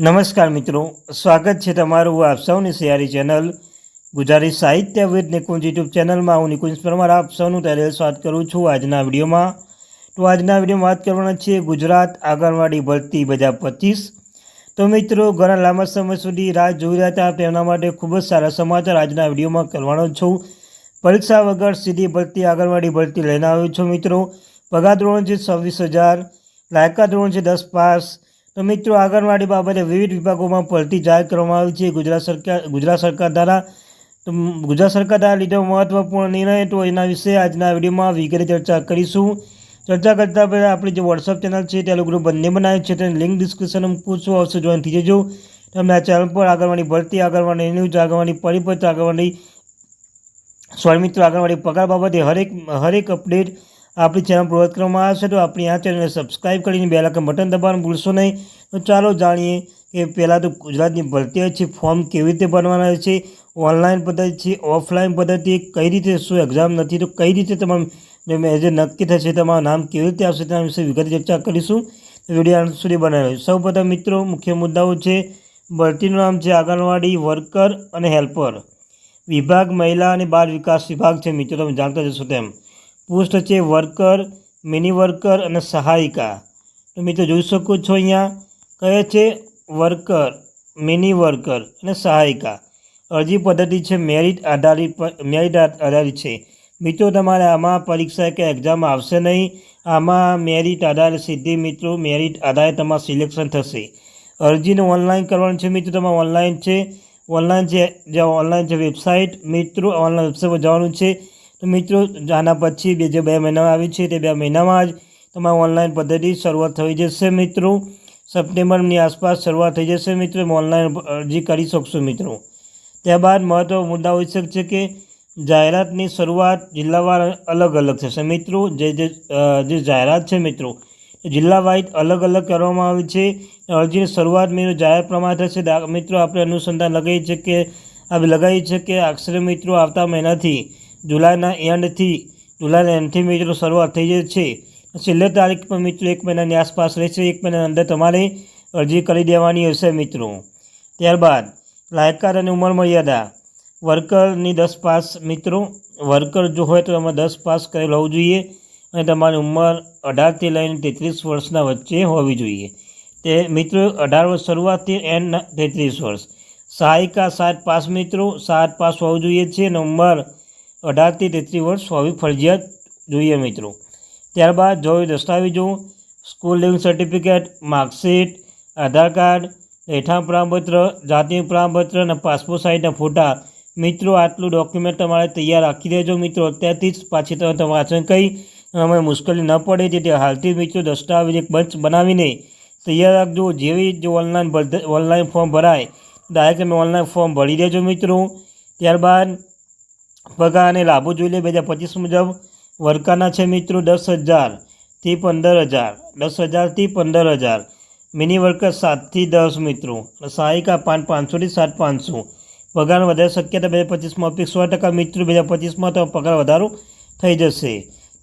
નમસ્કાર મિત્રો, સ્વાગત છે તમારું આપ સૌની સિયારી ચેનલ ગુજરાતી સાહિત્ય વિદ નિકુંજ યુટ્યુબ ચેનલમાં. હું નિકુંજ પરમાર, આપ સૌનું ત્યારે સ્વાગત કરું છું આજના વિડીયોમાં. તો આજના વિડીયોમાં વાત કરવાના છે ગુજરાત આંગણવાડી ભરતી બજાર પચીસ. તો મિત્રો, ઘણા લાંબા સમય સુધી રાહ જોઈ રહ્યા હતા તેમના માટે ખૂબ જ સારા સમાચાર આજના વિડીયોમાં કરવાનો છું. પરીક્ષા વગર સીધી ભરતી, આંગણવાડી ભરતી લઈને આવ્યો છું મિત્રો. પગાર ધોરણ છે છવ્વીસ હજાર લાયકા ધોરણ છે દસ પાસ તો મિત્રો, આંગણવાડી બાબતે વિવિધ વિભાગોમાં ભરતી જાહેર કરવામાં આવી છે. ગુજરાત સરકાર ગુજરાત સરકાર દ્વારા તો ગુજરાત સરકાર દ્વારા લીધો મહત્વપૂર્ણ નિર્ણય તો એના વિશે આજના વિડીયોમાં વિગતે ચર્ચા કરીશું. ચર્ચા કરતાં પહેલાં આપણી જે વોટ્સઅપ ચેનલ છે તે ગ્રુપ બંને બનાવ્યું છે, તેની લિંક ડિસ્ક્રિપ્શન પૂછવું આવશે જોઈન થઈ જજો. તમને આ ચેનલ પર આગળવાની ભરતી આગળવાની ન્યૂઝ આગળવાની પરિપત્ર આગળવાની સોરી મિત્રો પગાર બાબતે હરેક હરેક અપડેટ આપણી ચેનલ પ્રોવાઈડ કરવામાં આવશે તો આપણી આ ચેનલને સબસ્ક્રાઈબ કરીને બે લાખ બટન દબાવવાનું ભૂલશો નહીં. તો ચાલો જાણીએ કે પહેલાં તો ગુજરાતની ભરતી છે ફોર્મ કેવી રીતે ભરવાના છે ઓનલાઈન પદ્ધતિ છે ઓફલાઈન પદ્ધતિ, કઈ રીતે શું એક્ઝામ નથી, તો કઈ રીતે તમારું જે નક્કી થશે, તમારું નામ કેવી રીતે આવશે, તેના વિશે વિગત ચર્ચા કરીશું. વીડિયો અંત સુધી બનાવ્યો સૌ મિત્રો, મુખ્ય મુદ્દાઓ છે, ભરતીનું નામ છે, આંગણવાડી વર્કર અને હેલ્પર. વિભાગ, મહિલા અને બાળ વિકાસ વિભાગ છે મિત્રો, તમે જાણતા જશો તેમ. પોસ્ટ છે વર્કર, મિની વર્કર અને સહાયિકા. તો મિત્રો જોઈ શકો છો અહીંયા કહે છે? વર્કર, મિની વર્કર અને સહાયિકા. અરજી પદ્ધતિ છે મેરિટ આધારિત મેરિટ આધારિત છે. મિત્રો તમારે આમાં પરીક્ષા કે એક્ઝામ આવશે નહીં. આમાં મેરિટ આધારે સીધી મિત્રો મેરિટ આધારે તમારું સિલેક્શન થશે. અરજીને ઓનલાઈન કરવાનું છે મિત્રો તમારે ઓનલાઈન છે. ઓનલાઈન છે જે ઓનલાઈન છે વેબસાઇટ મિત્રો ઓનલાઈન વેબસાઇટ પર જવાનું છે. તો મિત્રો, આના પછી બે જે બે મહિનામાં આવી છે, તે બે મહિનામાં જ તમારી ઓનલાઈન પદ્ધતિ શરૂઆત થઈ જશે મિત્રો. સપ્ટેમ્બરની આસપાસ શરૂઆત થઈ જશે મિત્રો ઓનલાઈન અરજી કરી શકશો મિત્રો. ત્યારબાદ મહત્વ મુદ્દા હોઈ શકશે કે જાહેરાતની શરૂઆત જિલ્લાવાર અલગ અલગ થશે. મિત્રો, જે જે જાહેરાત છે મિત્રો જિલ્લા વાઇઝ અલગ અલગ કરવામાં આવી છે. અરજીની શરૂઆત મિત્રો જાહેર પ્રમાણે થશે. મિત્રો, આપણે અનુસંધાન લગાવી છે કે આ લગાવી છે કે આશરે મિત્રો આવતા મહિનાથી જુલાઈના એન્ડથી જુલાઈના એન્ડથી મિત્રો શરૂઆત થઈ જાય છે. છેલ્લે તારીખ પણ મિત્રો એક મહિનાની આસપાસ રહેશે, એક મહિનાની અંદર તમારે અરજી કરી દેવાની હશે મિત્રો. ત્યારબાદ લાયકાત અને ઉંમર મર્યાદા. વર્કરની દસ પાસ મિત્રો, વર્કર જો હોય તો તમે દસ પાસ કરેલ હોવું જોઈએ અને તમારી ઉંમર અઢારથી લઈને તેત્રીસ વર્ષના વચ્ચે હોવી જોઈએ. તે મિત્રો અઢાર વર્ષ શરૂઆતથી એન્ડ તેત્રીસ વર્ષ. સહાયિકા સાત પાસ મિત્રો, સાત પાસ હોવું જોઈએ છે અને ઉંમર અઢારથી તેત્રીસ વર્ષ હોવી ફરજિયાત જોઈએ મિત્રો. ત્યારબાદ જો દસ્તાવેજો school leaving certificate marksheet Aadhaar card, રહેઠાણ પ્રમાણપત્ર જાતિ પ્રમાણપત્ર અને પાસપોર્ટ સાઇઝના ફોટા. મિત્રો, આટલું ડોક્યુમેન્ટ તમારે તૈયાર રાખી દેજો મિત્રો. અત્યારથી જ પાછી તમે તમે વાંચન કરી અમે મુશ્કેલી ન પડે તેથી હાલથી મિત્રો દસ્તાવેજ એક બંચ બનાવીને તૈયાર રાખજો. જેવી જો ઓનલાઈન ઓનલાઈન ફોર્મ ભરાય ડાયરેક્ટ તમે ઓનલાઈન ફોર્મ ભરી દેજો મિત્રો. ત્યારબાદ પગાર અને લાભો જોઈ લે, બે હજાર પચીસ મુજબ વર્કાના છે મિત્રો દસ હજારથી પંદર હજાર, દસ હજારથી પંદર હજાર. મિની વર્કર સાતથી દસ મિત્રો સહાયિકા પાંચ પાંચસોથી સાત પાંચસો. પગાર વધારે શક્યતા બે હજાર પચીસમાં અપેક્ષ ટકા મિત્રો, બે હજાર પચીસમાં તો પગાર વધારો થઈ જશે.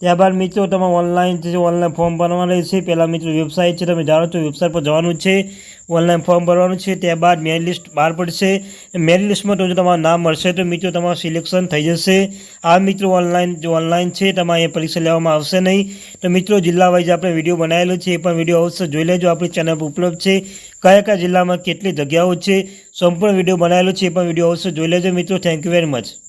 ત્યારબાદ મિત્રો તમે ઓનલાઈન જે ઓનલાઈન ફોર્મ ભરવાનું રહેશે. પહેલાં મિત્રો વેબસાઇટ છે, તમે જાણો છો વેબસાઇટ પર જવાનું છે. ઓનલાઈન ફોર્મ ભરવાનું છે, ત્યારબાદ મેરિટ લિસ્ટ બહાર પડશે. મેરિટ લિસ્ટમાં તો જો તમારું નામ મળશે, તો મિત્રો તમારું સિલેક્શન થઈ જશે. આ મિત્રો ઓનલાઈન જો ઓનલાઈન છે, તમારે એ પરીક્ષા લેવામાં આવશે નહીં. તો મિત્રો જિલ્લા વાઇઝ આપણે વીડિયો બનાવેલો છે, એ પણ વીડિયો અવશ્ય જોઈ લેજો. આપણી ચેનલ પર ઉપલબ્ધ છે. કયા કયા જિલ્લામાં કેટલી જગ્યાઓ છે, સંપૂર્ણ વીડિયો બનાવેલો છે, એ પણ વીડિયો અવશ્ય જોઈ લેજો મિત્રો. Thank you very much